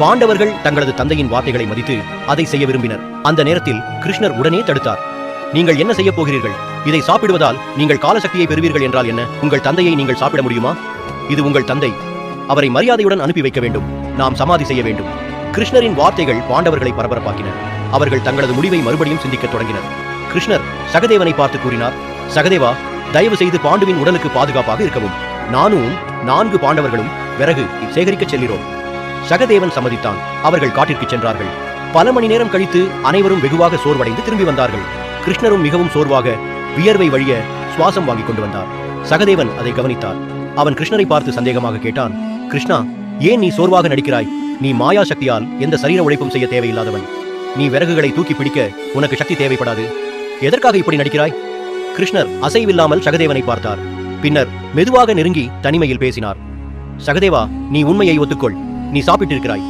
பாண்டவர்கள் தங்களது தந்தையின் வார்த்தைகளை மதித்து அதை செய்ய விரும்பினர். அந்த நேரத்தில் கிருஷ்ணர் உடனே தடுத்தார். நீங்கள் என்ன செய்ய போகிறீர்கள்? இதை சாப்பிடுவதால் நீங்கள் காலசக்தியை பெறுவீர்கள் என்றால் என்ன? உங்கள் தந்தையை நீங்கள் சாப்பிட முடியுமா? இது உங்கள் தந்தை. அவரை மரியாதையுடன் அனுப்பி வைக்க வேண்டும். நாம் சமாதி செய்ய வேண்டும். கிருஷ்ணரின் வார்த்தைகள் பாண்டவர்களை பரபரப்பாக்கின. அவர்கள் தங்களது முடிவை மறுபடியும் சிந்திக்க தொடங்கினர். கிருஷ்ணர் சகதேவனை பார்த்து கூறினார் சகதேவா தயவு செய்து பாண்டுவின் உடலுக்கு பாதுகாப்பாக இருக்கவும். நானும் நான்கு பாண்டவர்களும் விறகு சேகரிக்கச் செல்கிறோம். சகதேவன் சம்மதித்தான். அவர்கள் காட்டிற்கு சென்றார்கள். பல மணி நேரம் கழித்து அனைவரும் வெகுவாக சோர்வடைந்து திரும்பி வந்தார்கள். கிருஷ்ணரும் மிகவும் சோர்வாக வியர்வை வழிய சுவாசம் வாங்கிக் கொண்டு வந்தார். சகதேவன் அதை கவனித்தார். அவன் கிருஷ்ணரை பார்த்து சந்தேகமாக கேட்டான் கிருஷ்ணா ஏன் நீ சோர்வாக நடிக்கிறாய்? நீ மாயா சக்தியால் எந்த சரீர உழைப்பும் செய்ய தேவையில்லாதவன். நீ விறகுகளை தூக்கி பிடிக்க உனக்கு சக்தி தேவைப்படாது. எதற்காக இப்படி நடிக்கிறாய்? கிருஷ்ணர் அசைவில்லாமல் சகதேவனை பார்த்தார். பின்னர் மெதுவாக நெருங்கி தனிமையில் பேசினார். சகதேவா நீ உண்மையை ஒத்துக்கொள். நீ சாப்பிட்டு இருக்கிறாய்.